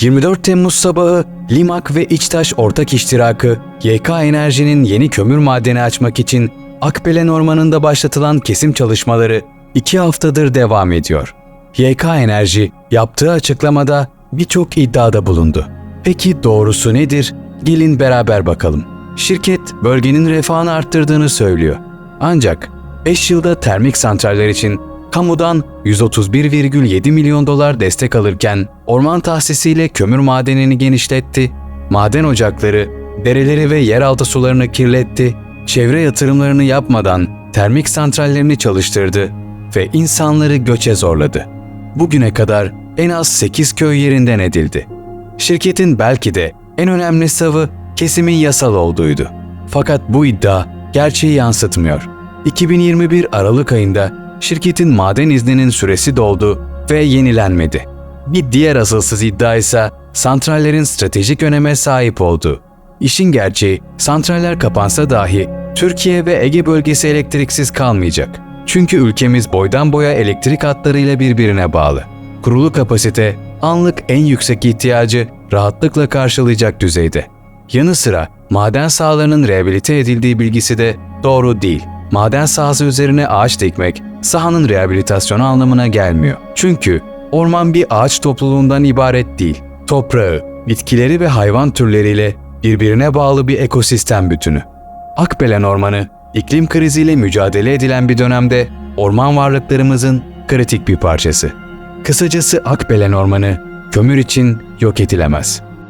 24 Temmuz sabahı Limak ve İçtaş ortak iştirakı YK Enerji'nin yeni kömür madeni açmak için Akbelen Ormanı'nda başlatılan kesim çalışmaları 2 haftadır devam ediyor. YK Enerji yaptığı açıklamada birçok iddiada bulundu. Peki doğrusu nedir? Gelin beraber bakalım. Şirket bölgenin refahını arttırdığını söylüyor. Ancak 5 yılda termik santraller için kamudan 131,7 milyon dolar destek alırken orman tahsisiyle kömür madenini genişletti, maden ocakları, dereleri ve yeraltı sularını kirletti, çevre yatırımlarını yapmadan termik santrallerini çalıştırdı ve insanları göçe zorladı. Bugüne kadar en az 8 köy yerinden edildi. Şirketin belki de en önemli savı kesimin yasal olduğuydu. Fakat bu iddia gerçeği yansıtmıyor. 2021 Aralık ayında şirketin maden izninin süresi doldu ve yenilenmedi. Bir diğer asılsız iddia ise santrallerin stratejik öneme sahip olduğu. İşin gerçeği santraller kapansa dahi Türkiye ve Ege bölgesi elektriksiz kalmayacak. Çünkü ülkemiz boydan boya elektrik hatlarıyla birbirine bağlı. Kurulu kapasite anlık en yüksek ihtiyacı rahatlıkla karşılayacak düzeyde. Yanı sıra maden sahalarının rehabilite edildiği bilgisi de doğru değil. Maden sahası üzerine ağaç dikmek sahanın rehabilitasyonu anlamına gelmiyor. Çünkü orman bir ağaç topluluğundan ibaret değil. Toprağı, bitkileri ve hayvan türleriyle birbirine bağlı bir ekosistem bütünü. Akbelen Ormanı, iklim kriziyle mücadele edilen bir dönemde orman varlıklarımızın kritik bir parçası. Kısacası Akbelen Ormanı kömür için yok edilemez.